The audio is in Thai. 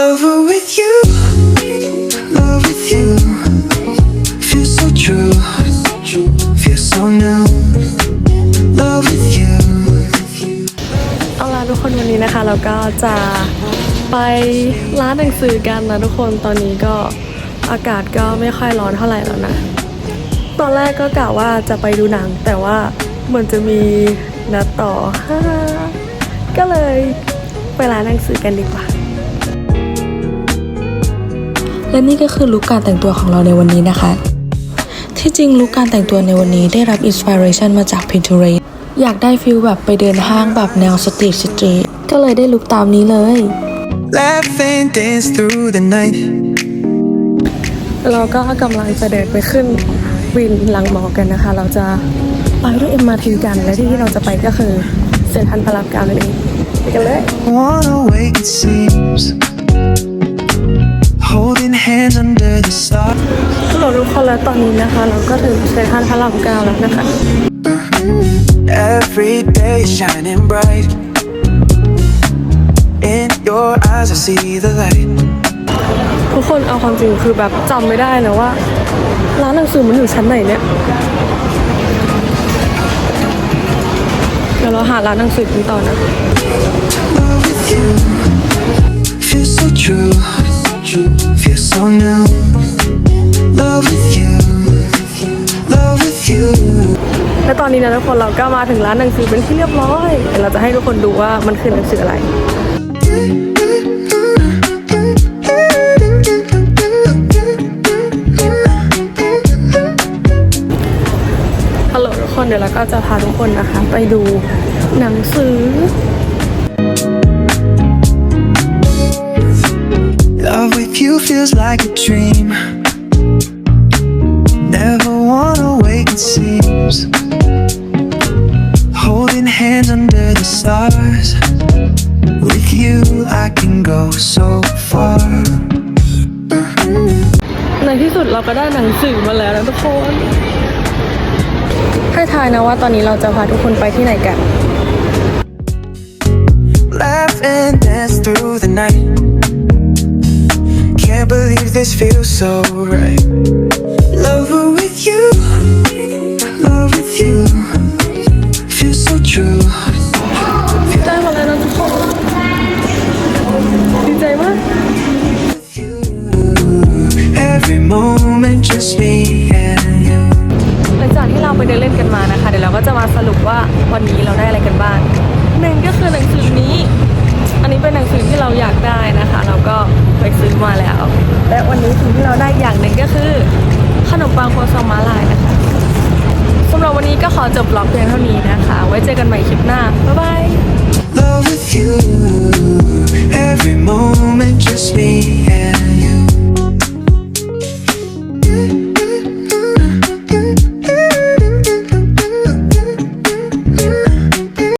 Lover with you, love with you. Feel so true, feel so new. Love with you. เอาล่ะทุกคนวันนี้นะคะ เราก็จะไปร้านหนังสือกันนะทุกคนตอนนี้ก็อากาศก็ไม่ค่อยร้อนเท่าไหร่แล้วนะ ตอนแรกก็กะว่าจะไปดูหนัง แต่ว่าเหมือนจะมีนัดต่อ ก็เลยไปร้านหนังสือกันดีกว่า และนี่ก็คือลุคการแต่งตัวของเราในวันนี้นะคะ ที่จริงลุคการแต่งตัวในวันนี้ได้รับอินสปิเรชันมาจาก Pinterest อยากได้ฟิลแบบไปเดินห้างแบบแนวสตรีทสตรีทก็เลยได้ลุคตามนี้เลย Laugh and dance through the night. เราก็กำลังจะเดินไปขึ้นวินลังมอกันนะคะ เราจะไปด้วย MRT กันและที่ที่เราจะไปก็คือเซ็นทรัลพารากอนนั่นเองไปกันเลย ฮัลโหลทุกคนแล้วตอนนี้นะคะ เราก็ถึงเซ็นทรัลพารากอนแล้วนะคะ Every day shining bright. In your eyes, I see the light. ทุกคนเอาความจริงคือแบบจำไม่ได้นะว่า ร้านหนังสือมันอยู่ชั้นไหนเนี่ย เดี๋ยวเราหาร้านหนังสือกันต่อนะ Love with you. Feel so true. Feel so new. และตอนนี้นะทุกคนเราก็มาถึงร้านหนังสือเป็นที่เรียบร้อยเดี๋ยวเราจะให้ทุกคนดูว่ามันคือหนังสืออะไรฮัลโหลทุกคนเดี๋ยวเราก็จะพาทุกคนนะคะ ไปดูหนังสือ Love with you feels like a dream. Seems. Holding hands under the stars. With you, I can go so far. ในที่สุดเราก็ได้หนังสือมาแล้วนะทุกคน ให้ทายนะว่าตอนนี้เราจะพาทุกคนไปที่ไหนกัน Laugh and dance through the night. Can't believe this feels so right. Every moment, just me and you. หลังจากที่เราไปเดินเล่นกันมานะคะ เดี๋ยวเราก็จะมาสรุปว่าวันนี้เราได้อะไรกันบ้างหนึ่งก็คือหนังสือนี้ อันนี้เป็นหนังสือที่เราอยากได้นะคะ เราก็ไปซื้อมาแล้ว และวันนี้สิ่งที่เราได้อย่างหนึ่งก็คือ ขนมปังโคซองมาลายนะคะสำหรับวันนี้ก็ขอจบบล็อกเพียงเท่านี้นะคะ ไว้เจอกันใหม่คลิปหน้าบ๊ายบาย